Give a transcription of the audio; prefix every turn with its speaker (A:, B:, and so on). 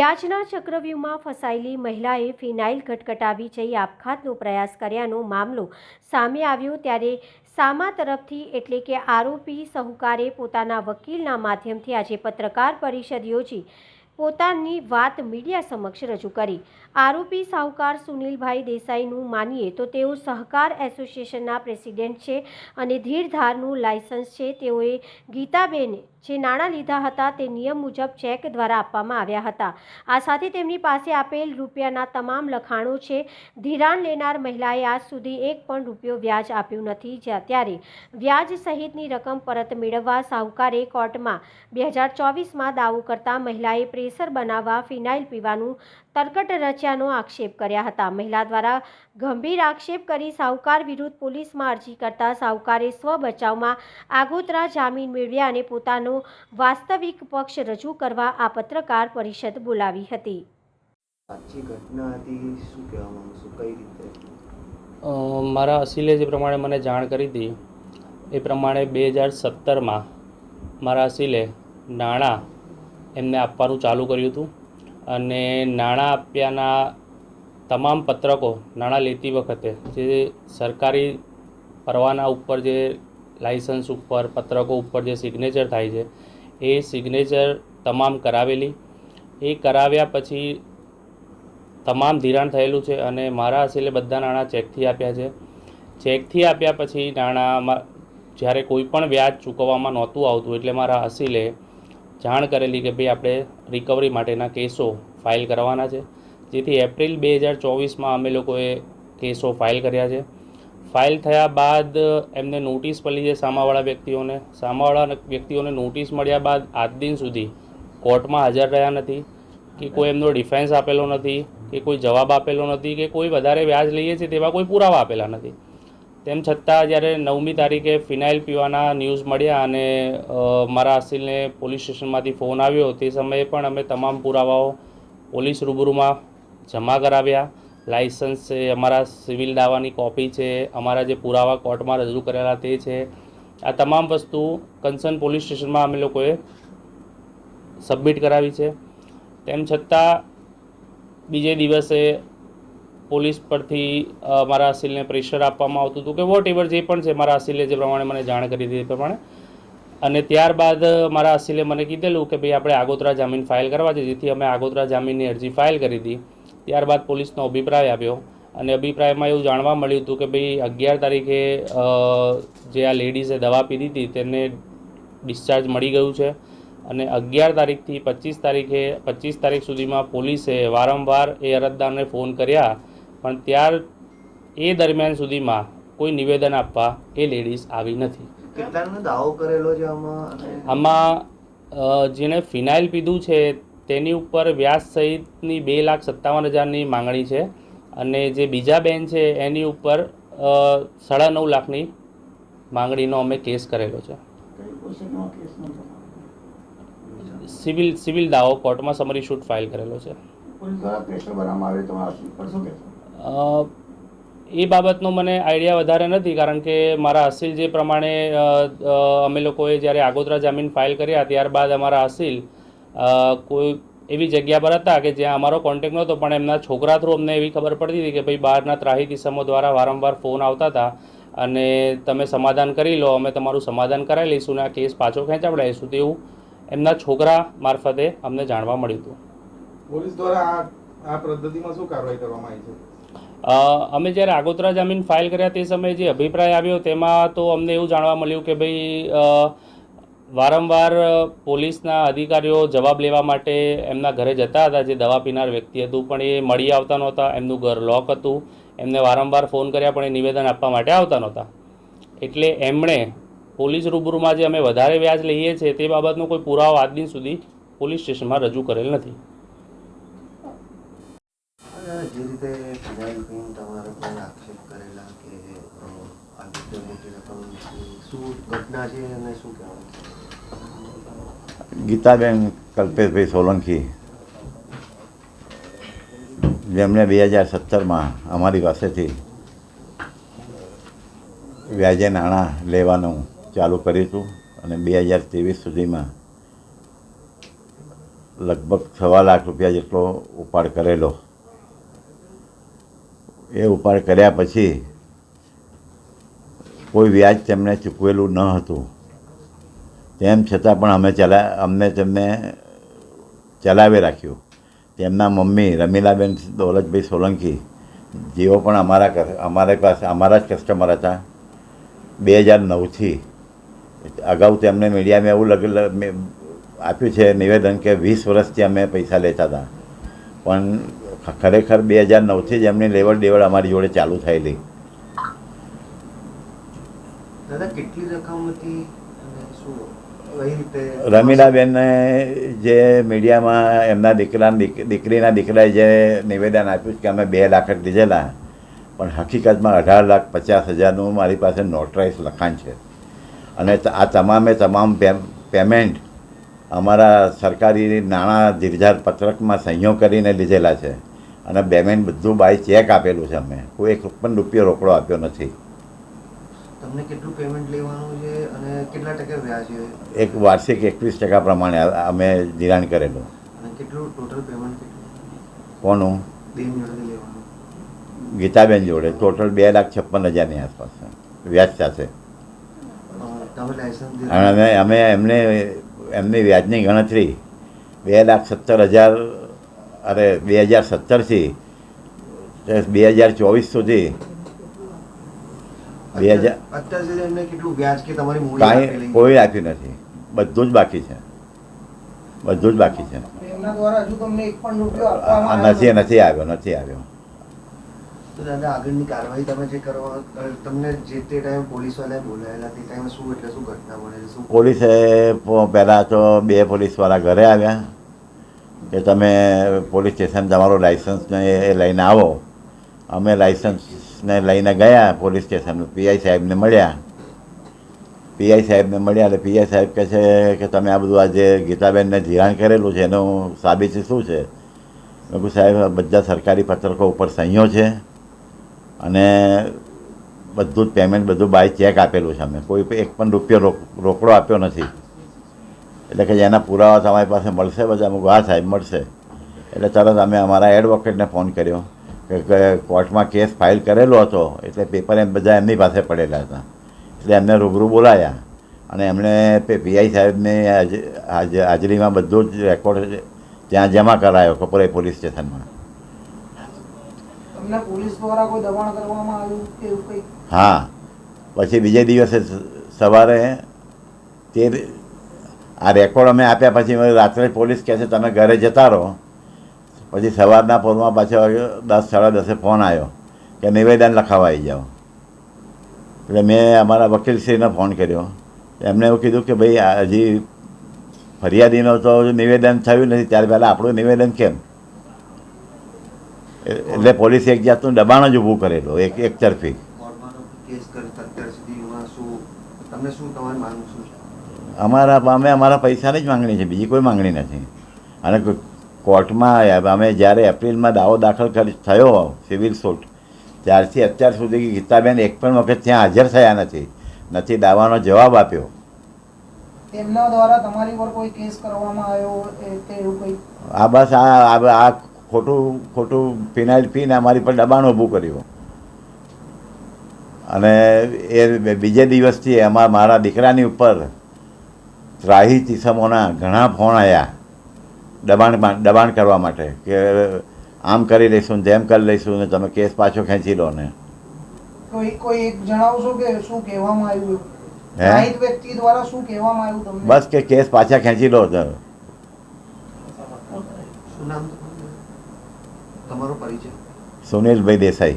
A: વ્યાજના ચક્રવ્યૂહમાં ફસાયેલી મહિલાએ ફિનાઇલ ઘટઘટાવી જઈ આપઘાતનો પ્રયાસ કર્યાનો મામલો સામે આવ્યો ત્યારે સામા તરફથી એટલે કે આરોપી સહુકારે પોતાના વકીલના માધ્યમથી આજે પત્રકાર પરિષદ યોજી પોતાની વાત મીડિયા સમક્ષ રજૂ કરી. આરોપી સાહુકાર સુનિલભાઈ દેસાઈનું માનીએ તો તેઓ સહકાર એસોસિએશનના પ્રેસિડેન્ટ છે અને ધીરધારનું લાયસન્સ છે. તેઓએ ગીતાબેને જે નાણાં લીધા હતા તે નિયમ મુજબ ચેક દ્વારા આપવામાં આવ્યા હતા. આ સાથે તેમની પાસે આપેલ રૂપિયાના તમામ લખાણો છે. ધિરાણ લેનાર મહિલાએ આજ સુધી એક પણ રૂપિયો વ્યાજ આપ્યું નથી. જ્યાં ત્યારે વ્યાજ સહિતની રકમ પરત મેળવવા સાહુકારે કોર્ટમાં બે હજાર ચોવીસમાં દાવો કરતા મહિલાએ પ્રેશર બનાવવા ફિનાઇલ પીવાનું તરકટ રચ્યાનો આક્ષેપ કર્યા હતા. મહિલા દ્વારા ગંભીર આક્ષેપ કરી સાહુકાર વિરુદ્ધ પોલીસમાં અરજી કરતા સાહુકારે સ્વ બચાવમાં આગોતરા જામીન મેળવ્યા અને પોતાનો વાસ્તવિક પક્ષ રજૂ કરવા આ પત્રકાર પરિષદ બોલાવી હતી.
B: સાચી ઘટના હતી શું કહેવા માંગુ છું? કઈ રીતે?
C: મારા અસીલે જે પ્રમાણે મને જાણ કરી હતી એ પ્રમાણે બે હજાર સત્તરમાં મારા અસીલે નાણાં એમને આપવાનું ચાલુ કર્યું હતું. અને નાણાં આપ્યાના તમામ પત્રકો નાણાં લેતી વખતે જે સરકારી પરવાના ઉપર જે લાઇસન્સ ઉપર, પત્રકો ઉપર જે સિગ્નેચર થાય છે, એ સિગ્નેચર તમામ કરાવેલી. એ કરાવ્યા પછી તમામ ધિરાણ થયેલું છે અને મારા અસીલે બધા નાણાં ચેકથી આપ્યા છે. ચેકથી આપ્યા પછી નાણાંમાં જ્યારે કોઈ પણ વ્યાજ ચૂકવવામાં નહોતું આવતું એટલે મારા અસીલે જાણ કરેલી કે ભાઈ આપણે રિકવરી માટેના કેસો ફાઇલ કરવાના છે. જેથી એપ્રિલ બે હજાર ચોવીસમાં અમે લોકોએ કેસો ફાઇલ કર્યા છે. ફાઇલ થયા બાદ એમને નોટિસ મળી છે સામાવાળા વ્યક્તિઓને. સામાવાળા વ્યક્તિઓને નોટિસ મળ્યા બાદ આજ દિન સુધી કોર્ટમાં હાજર રહ્યા નથી, કે કોઈ એમનો ડિફેન્સ આપેલો નથી, કે કોઈ જવાબ આપેલો નથી, કે કોઈ વધારે વ્યાજ લઈએ છીએ તેવા કોઈ પુરાવા આપેલા નથી. તેમ છતાં જ્યારે નવમી તારીખે ફિનાઇલ પીવાના ન્યૂઝ મળ્યા અને મારા અસીલને પોલીસ સ્ટેશનમાંથી ફોન આવ્યો, તે સમયે પણ અમે તમામ પુરાવાઓ પોલીસ રૂબરૂમાં જમા કરાવ્યા. લાઇસન્સ છે, અમારા સિવિલ દાવાની કોપી છે, અમારા જે પુરાવા કોર્ટમાં રજૂ કરેલા તે છે. આ તમામ વસ્તુ કન્સર્ન પોલીસ સ્ટેશનમાં અમે લોકોએ સબમિટ કરાવી છે. તેમ છતાં બીજે દિવસે પોલીસ પરથી મારા અસીલને પ્રેશર આપવામાં આવતું હતું કે વોટ એવર જે પણ છે, મારા અસીલે જે પ્રમાણે મને જાણ કરી એ પ્રમાણે. અને ત્યારબાદ મારા અસીલે મને કીધેલું કે ભાઈ આપણે આગોતરા જામીન ફાઇલ કરવા છે, જેથી અમે આગોતરા જામીનની અરજી ફાઇલ કરી હતી. ત્યારબાદ પોલીસનો અભિપ્રાય આવ્યો અને અભિપ્રાયમાં એવું જાણવા મળ્યું હતું કે ભાઈ અગિયાર તારીખે જે આ લેડીઝે દવા પીધી હતી તેને ડિસ્ચાર્જ મળી ગયું છે. અને અગિયાર તારીખથી પચીસ તારીખે, પચીસ તારીખ સુધીમાં પોલીસે વારંવાર એ અરજદારને ફોન કર્યા પણ ત્યાર એ દરમિયાન સુધીમાં કોઈ નિવેદન આપવા એ લેડીઝ આવી નથી.
B: કેટલાનો દાવો કરેલો છે આમાં?
C: જેણે ફિનાઇલ પીધું છે તેની ઉપર વ્યાજ સહિતની બે લાખ સત્તાવન હજારની માંગણી છે અને જે બીજા બેન છે એની ઉપર સાડા નવ લાખની માંગણીનો અમે કેસ કરેલો છે. સિવિલ સિવિલ દાવો કોર્ટમાં સમરી શૂટ ફાઇલ કરેલો છે.
D: પોલીસ દ્વારા પ્રેશર બનાવવામાં આવે તો શું કહેશો?
C: એ બાબતનો મને આઈડિયા વધારે નથી, કારણ કે મારા અસીલ જે પ્રમાણે અમે લોકોએ જ્યારે આગોતરા જામીન ફાઇલ કર્યા, ત્યારબાદ અમારા અસીલ કોઈ એવી જગ્યા પર હતા કે જ્યાં અમારો કોન્ટેક નહોતો, પણ એમના છોકરા થ્રુ અમને એવી ખબર પડતી હતી કે ભાઈ બહારના ત્રાહી કિસ્સામો દ્વારા વારંવાર ફોન આવતા હતા અને તમે સમાધાન કરી લો, અમે તમારું સમાધાન કરાવી લઈશું અને આ કેસ પાછો ખેંચાવડાવીશું તેવું એમના છોકરા મારફતે અમને જાણવા મળ્યું હતું.
E: પોલીસ દ્વારા આ પદ્ધતિમાં શું કાર્યવાહી કરવામાં આવી છે?
C: અમે જ્યારે આગોતરા જામીન ફાઇલ કર્યા તે સમયે જે અભિપ્રાય આવ્યો તેમાં તો અમને એવું જાણવા મળ્યું કે ભાઈ વારંવાર પોલીસના અધિકારીઓ જવાબ લેવા માટે એમના ઘરે જતા હતા, જે દવા પીનાર વ્યક્તિ હતું, પણ એ મળી આવતા નહોતા, એમનું ઘર લોક હતું, એમને વારંવાર ફોન કર્યા પણ એ નિવેદન આપવા માટે આવતા નહોતા. એટલે એમણે પોલીસ રૂબરૂમાં જે અમે વધારે વ્યાજ લઈએ છીએ તે બાબતનો કોઈ પુરાવો આજ દિન સુધી પોલીસ સ્ટેશનમાં રજૂ કરેલ નથી.
B: જે રીતે ફિનાઇલ પીન તમારા પર આક્ષેપ કરેલા કે અ, આ રીતે મોટી રકમ શું ઘટના છે અને શું કહેવાનું
F: ગીતાબેન કલ્પેશભાઈ સોલંકી. જેમણે બે હજાર સત્તરમાં અમારી પાસેથી વ્યાજે નાણાં લેવાનું ચાલુ કર્યું હતું અને બે હજાર ત્રેવીસ સુધીમાં લગભગ સવા લાખ રૂપિયા જેટલો ઉપાડ કરેલો. એ ઉપાડ કર્યા પછી કોઈ વ્યાજ તેમને ચૂકવેલું ન હતું. તેમ છતાં પણ અમે ચલા, અમને તેમને ચલાવી રાખ્યું. તેમના મમ્મી રમીલાબેન દોલતભાઈ સોલંકી જેઓ પણ અમારા અમારી પાસે, અમારા જ કસ્ટમર હતા. બે હજાર નવથી અગાઉ તેમને મીડિયામાં એવું લગ આપ્યું છે નિવેદન કે વીસ વર્ષથી અમે પૈસા લેતા હતા. પણ ખરેખર બે હજાર નવથી જ એમની લેવડ દેવડ અમારી જોડે ચાલુ થયેલી
B: દાદા કેટલી
F: રમીલાબેનને જે મીડિયામાં એમના દીકરા દીકરીના દીકરાએ જે નિવેદન આપ્યું કે અમે બે લાખ જ લીધેલા, પણ હકીકતમાં અઢાર લાખ પચાસ હજારનું મારી પાસે નોટરાઇઝ લખાણ છે. અને આ તમામે તમામ પેમેન્ટ અમારા સરકારી નાણાં ધીરજાર પત્રકમાં સહીઓ કરીને લીધેલા છે. અને પેમેન્ટ બધું બાય ચેક આપેલું છે અમે કોઈ એક પણ રૂપિયો રોકડો આપ્યો નથી.
B: તમને કેટલું પેમેન્ટ લેવાનું છે અને કેટલા ટકા વ્યાજ છે?
F: એક વાર્ષિક એકવીસ ટકા પ્રમાણે અમે ધિરાણ કરેલું.
B: અને કેટલું ટોટલ પેમેન્ટ કેટલું?
F: કોનું?
B: બેન જોડે લેવાનું.
F: ગીતાબેન જોડે. ટોટલ બે લાખ છપ્પન હજારની આસપાસ વ્યાજ સાથે. અને અમે અમે એમને એમની વ્યાજની ગણતરી બે લાખ સત્તર હજાર અરે બે હજાર સત્તરથી બે હજાર ચોવીસ સુધી બે હજાર
B: કેટલું વ્યાજ કે તમારી
F: કાંઈ કોઈ આપ્યું નથી. બધું જ બાકી છે. બધું જ બાકી છે. નથી નથી આવ્યો નથી આવ્યો.
B: તો દાદા આગળની કાર્યવાહી તમે જે કરવા તમને જે તે ટાઈમ પોલીસવાળાએ બોલાયેલા તે ટાઈમે શું એટલે શું ઘટના શું
F: પોલીસે પહેલાં તો બે પોલીસવાળા ઘરે આવ્યા. કે તમે પોલીસ સ્ટેશન તમારું લાઇસન્સને એ લઈને આવો. અમે લાઇસન્સને લઈને ગયા, પોલીસ સ્ટેશન પીઆઈ સાહેબને મળ્યા. પીઆઈ સાહેબને મળ્યા એટલે પીઆઈ સાહેબ કહે છે કે તમે આ બધું આજે ગીતાબેનને ધિરાણ કરેલું છે એનું સાબિતી શું છે? મેં કહું સાહેબ બધા સરકારી પત્રકો ઉપર સહીઓ છે અને બધું જ પેમેન્ટ બધું બાય ચેક આપેલું છે અમે કોઈ એક પણ રૂપિયો રોક, રોકડો આપ્યો નથી. એટલે કે જેના પુરાવા તમારી પાસે મળશે બધા? અમુક હા સાહેબ, મળશે. એટલે તરત અમે અમારા એડવોકેટને ફોન કર્યો. કોર્ટમાં કેસ ફાઇલ કરેલો હતો એટલે પેપર એમ બધા એમની પાસે પડેલા હતા. એટલે એમને રૂબરૂ બોલાયા અને એમણે પીઆઈ સાહેબની હાજ- હાજ- હાજરીમાં બધું જ રેકોર્ડ ત્યાં જમા કરાયો કપોરે પોલીસ સ્ટેશનમાં. હા. પછી બીજે દિવસે સવારે તે આ રેકોર્ડ અમે આપ્યા પછી રાત્રે પોલીસ કહે છે તમે ઘરે જતા રહો. પછી સવારના પોરમાં પાછો દસ સાડા દસે ફોન આવ્યો કે નિવેદન લખાવા આવી જાઓ. એટલે મેં અમારા વકીલશ્રીને ફોન કર્યો. એમને એવું કીધું કે ભાઈ હજી ફરિયાદીનો તો નિવેદન થયું નથી ત્યાર પહેલાં આપણું નિવેદન કેમ? એટલે પોલીસે એક જાતનું દબાણ જ ઊભું કરેલું એક એક તરફી. અમારા અમે અમારા પૈસાની જ માંગણી છે બીજી કોઈ માંગણી નથી. અને કોર્ટમાં અમે જ્યારે એપ્રિલમાં દાવો દાખલ કરી થયો સિવિલ સૂટ ત્યારથી અત્યાર સુધી ગીતાબેન એક પણ વખત ત્યાં હાજર થયા નથી. નથી દાવાનો જવાબ આપ્યો.
D: તેમના દ્વારા તમારી પર કોઈ કેસ કરવામાં આવ્યો તે એવું કંઈ?
F: આ બસ આ આ ખોટું ખોટું ફિનાઇલ પીને અમારી પર દબાણ ઊભું કર્યું. અને એ બીજે દિવસથી એમાં મારા દીકરાની ઉપર ત્રાહી કિસમોના ઘણા ફોન આવ્યા દબાણ દબાણ કરવા માટે કે આમ કરી લઈશું ને તેમ કરી લઈશું ને તમે કેસ પાછો ખેંચી લો ને.
D: કોઈ કોઈ એક જણાવશો કે શું કહેવામાં આવ્યું?
F: હે?
D: વ્યક્તિ દ્વારા શું કહેવામાં આવ્યું તમને?
F: બસ કે કેસ પાછા ખેંચી લો તો
B: શું તમારો પરિચય?
F: સુનિલભાઈ દેસાઈ.